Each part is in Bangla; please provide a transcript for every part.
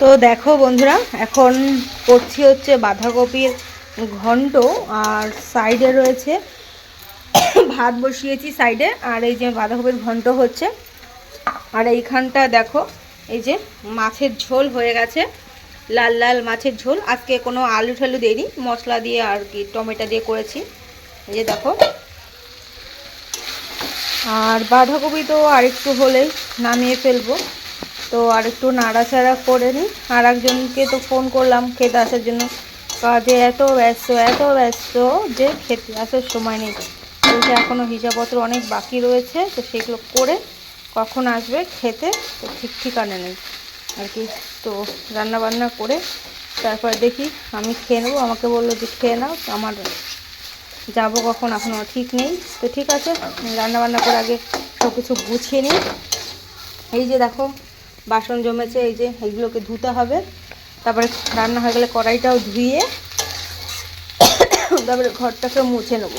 তো দেখো বন্ধুরা, এখন করছি হচ্ছে বাঁধাকপির ঘন্ট, আর সাইডে রয়েছে ভাত বসিয়েছি সাইডে, আর এই যে বাঁধাকপির ঘন্ট হচ্ছে। আর এইখানটা দেখো, এই যে মাছের ঝোল হয়ে গেছে, লাল লাল মাছের ঝোল। আজকে কোনো আলু ঠালু দিইনি, মশলা দিয়ে আর কি টমেটো দিয়ে করেছি। এই যে দেখো। আর বাঁধাকপি তো আরেকটু হলেই নামিয়ে ফেলব। তো আর একটু নাড়াচাড়া করে নিই। আর একজনকে তো ফোন করলাম খেতে আসার জন্য। কাজে এত ব্যস্ত এত ব্যস্ত যে খেতে আসার সময় নেই। বলছে এখনও হিসাবপত্র অনেক বাকি রয়েছে, তো সেগুলো করে কখন আসবে খেতে, তো ঠিক ঠিকানা নেই। আর কি, তো রান্না বান্না করে তারপর দেখি, আমি খেয়ে নেব। আমাকে বলল যে, খেয়ে নাও, আমার যাব কখন এখনও ঠিক নেই। তো ঠিক আছে, রান্নাবান্না করে আগে সব কিছু গুছিয়ে নিই। এই যে দেখো বাসন জমেছে, এই যে এইগুলোকে ধুতে হবে। তারপরে রান্না হয়ে গেলে কড়াইটাও ধুয়ে, তারপরে ঘরটাকে মুছে নেব।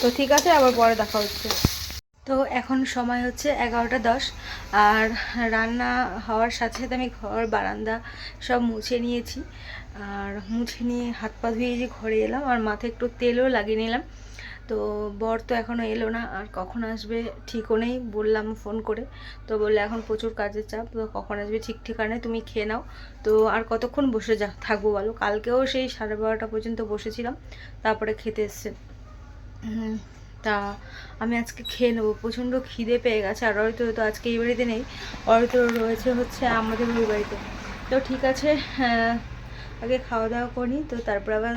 তো ঠিক আছে, আবার পরে দেখা হচ্ছে। তো এখন সময় হচ্ছে এগারোটা দশ, আর রান্না হওয়ার সাথে সাথে আমি ঘর, বারান্দা সব মুছে নিয়েছি। আর মুছে নিয়ে হাত পা ধুয়ে যে ঘরে এলাম, আর মাথায় একটু তেলও লাগিয়ে নিলাম। তো বর তো এখনও এলো না আর কখন আসবে ঠিকও নেই বললাম ফোন করে। তো বললে এখন প্রচুর কাজের চাপ তো কখন আসবে ঠিক ঠিকানে তুমি খেয়ে নাও। তো আর কতক্ষণ বসে যা থাকব বলো? কালকেও সেই সাড়ে বারোটা পর্যন্ত বসেছিলাম তারপরে খেতে এসছে। তা আমি আজকে খেয়ে নেব। প্রচণ্ড খিদে পেয়ে গেছে আর হয়তো তো আজকে এই বাড়িতে নেই হয়তো রয়েছে হচ্ছে আমাদের ওই বাড়িতে। তো ঠিক আছে হ্যাঁ, আগে খাওয়া দাওয়া করি তো তারপর আবার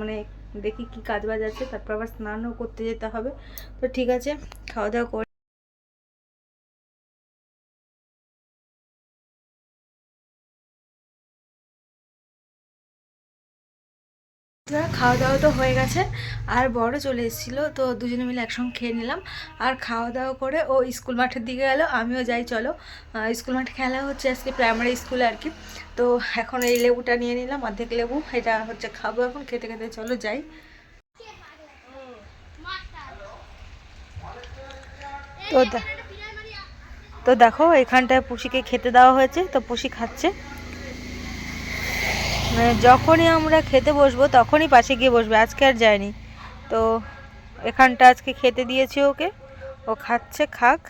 মানে দেখি কি কাজ বাজ আছে, তারপর আবার স্নানও করতে যেতে হবে। তো ঠিক আছে, খাওয়া দাওয়া করে খাওয়া দাওয়া তো হয়ে গেছে। আর বড় চলে এসেছিল, তো দুজনে মিলে একসঙ্গে খেয়ে নিলাম। আর খাওয়া দাওয়া করে ও স্কুল মাঠের দিকে গেলো, আমিও যাই, চলো। স্কুল মাঠে খেলা হচ্ছে আজকে প্রাইমারি স্কুলে আর কি। তো এখন এই লেবুটা নিয়ে নিলাম, অর্ধেক লেবু, এটা হচ্ছে খাব এখন, খেতে খেতে চলো যাই। তো তো দেখো, এখানটায় পুষিকে খেতে দেওয়া হয়েছে, তো পুষি খাচ্ছে। মানে যখনই আমরা খেতে বসবো, তখনই পাশে গিয়ে বসবে, আজকে আর যায়নি। তো এখানটা আজকে খেতে দিয়েছি ওকে। ও খাচ্ছে, খাক।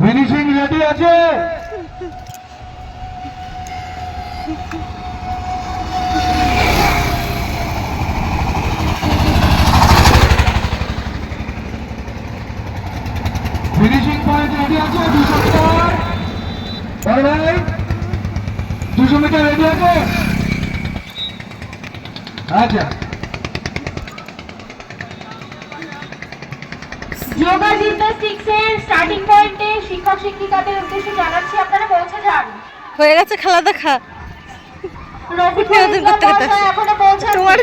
ফিনিশিং রেডি আছে ফিনিশিং পয়েন্ট রেডি আছে দুশো মিটার বড় ভাই দুশো মিটার রেডি আছে আচ্ছা। যোগা এর স্টার্টিং পয়েন্টে শিক্ষক শিক্ষিকাদের উদ্দেশ্যে জানাচ্ছি আপনারা পৌঁছে যান। হয়ে গেছে খেলা দেখা। ইসলাম করতে করতে। তোমার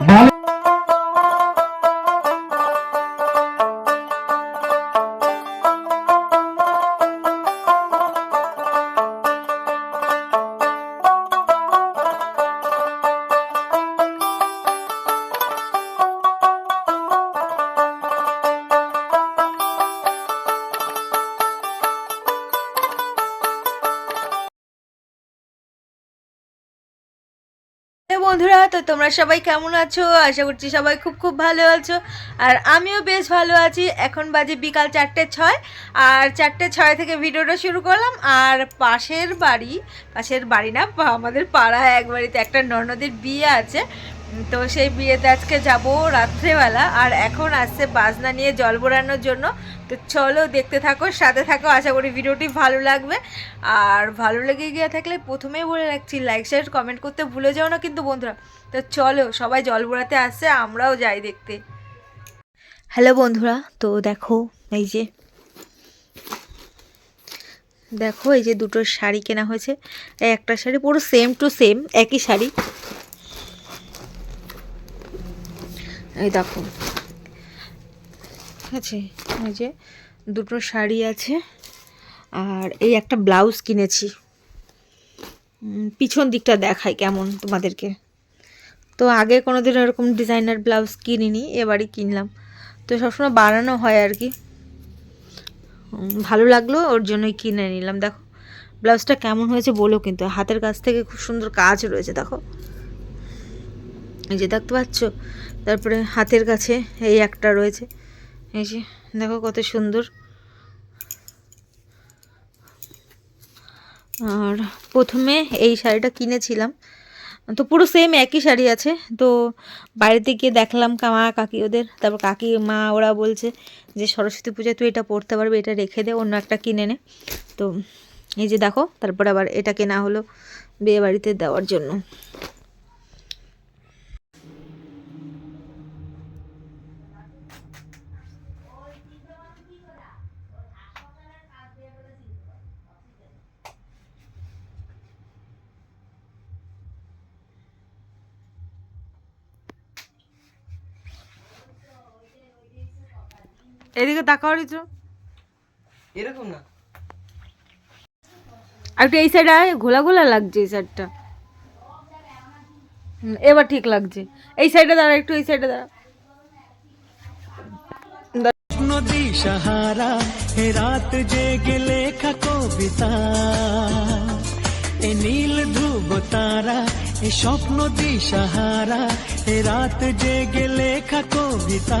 কি বন্ধুরা, তো তোমরা সবাই কেমন আছো? আশা করছি সবাই খুব খুব ভালো আছো। আর আমিও বেশ ভালো আছি। এখন বাজে বিকাল চারটে ছয়। আর চারটে ছয় থেকে ভিডিওটা শুরু করলাম। আর পাশের বাড়ি পাশের বাড়ি না, আমাদের পাড়ায় এক বাড়িতে একটা নর্নদের বিয়ে আছে। তো সেই বিয়েতে আজকে যাব রাত্রেবেলা, আর এখন আসছে বাজনা নিয়ে জল বোড়ানোর জন্য। তো চলো দেখতে থাকো, সাথে থাকো, আশা করি ভিডিওটি ভালো লাগবে। আর ভালো লেগে গিয়ে থাকলে প্রথমেই বলে রাখছি লাইক শেয়ার কমেন্ট করতে ভুলে যাও না কিন্তু বন্ধুরা। তো চলো, সবাই জল বোড়াতে আসছে, আমরাও যাই দেখতে। হ্যালো বন্ধুরা, তো দেখো, এই যে, দেখো, এই যে দুটো শাড়ি কেনা হয়েছে। একটা শাড়ি পুরো সেম টু সেম একই শাড়ি। এই দেখো। ঠিক আছে, এই যে দুটো শাড়ি আছে, আর এই একটা ব্লাউজ কিনেছি। পিছন দিকটা দেখায় কেমন তোমাদেরকে। তো আগে কোনোদিন এরকম ডিজাইনার ব্লাউজ কিনিনি, এবারই কিনলাম। তো সবসময় বানানো হয় আর কি। ভালো লাগল, ওর জন্যই কিনে নিলাম। দেখো, ব্লাউজটা কেমন হয়েছে বলো কিন্তু, হাতের কাছ থেকে খুব সুন্দর কাজ রয়েছে, দেখো। এই যে দেখতে পাচ্ছ তারপরে হাতের কাছে এই একটা রয়েছে। এই যে, দেখো কত সুন্দর। আর প্রথমে এই শাড়িটা কিনেছিলাম। তো পুরো সেম একই শাড়ি আছে। তো বাড়িতে গিয়ে দেখলাম কামা কাকি ওদের। তারপর কাকি মা ওরা বলছে যে, সরস্বতী পূজায় তুই এটা পরতে পারবি, এটা রেখে দে, অন্য একটা কিনে নে। তো এই যে দেখো, তারপর আবার এটা কেনা হলো বিয়ে বাড়িতে দেওয়ার জন্য। এদিকে তাকাও তো এরকম না। আর একটু এই সাইডে আয় ঘোলা ঘোলা লাগছে এই সাইডটা এবার ঠিক লাগছে। এই সাইডে দাঁড়া একটু এই সাইডে দাঁড়া। নদী সাহারা হে রাত জেগে লেখা কবিতা। এ নীল ধ্রুব তারা এ স্বপ্ন দিশাহারা এ রাত জেগে লেখা কবিতা।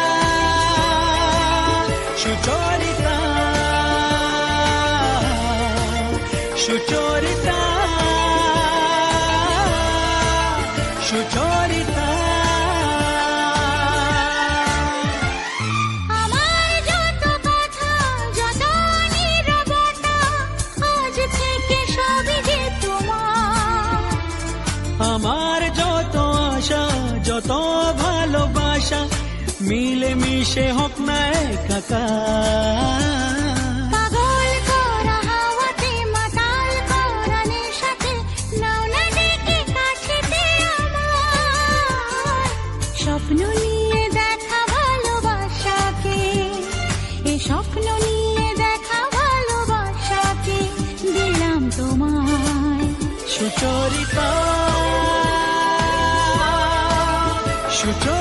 সুচরিতা সুচরিতা সুচরিতা। আমার যত কথা মিলে মিশে হোক না আমার। স্বপ্ন নিয়ে দেখা ভালোবাসাকে এ স্বপ্ন নিয়ে দেখা ভালোবাসাকে দিলাম তোমায়। সুচরিতা সুচরিতা সুচরিতা।